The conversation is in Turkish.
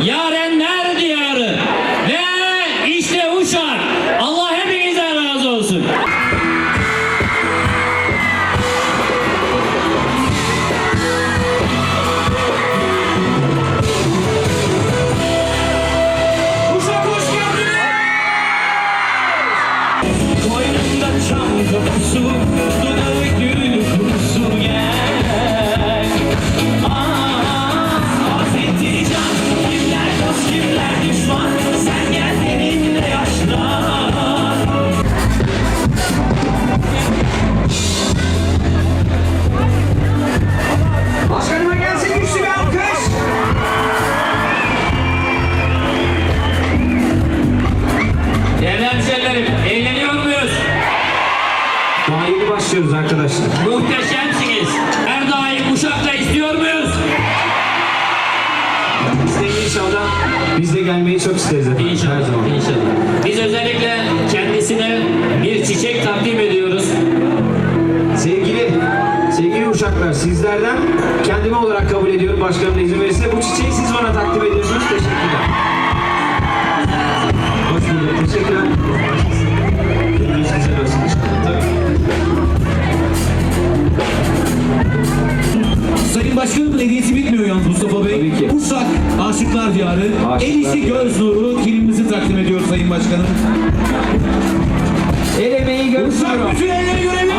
Yare! Arkadaşlar. Muhteşemsiniz. Her daim Uşak'ta istiyor muyuz? De inşallah biz de gelmeyi çok isteriz efendim. Her İnşallah, zaman. inşallah. Biz özellikle kendisine bir çiçek takdim ediyoruz. Sevgili sevgili uşaklar sizlerden kendimi olarak kabul ediyorum başkanım izin verirse. Bu çiçeği siz bana takdim ediyorsunuz. Teşekkürler. Başkanımın hediyesi bitmiyor yalnız Mustafa Bey. Tabii ki. Uşak Aşıklar Diyarı. Aşıklar El işi göz nuru kilimimizi takdim ediyor Sayın Başkanım. El emeği Uşak görüşüyorum. bütün elleri görebilir?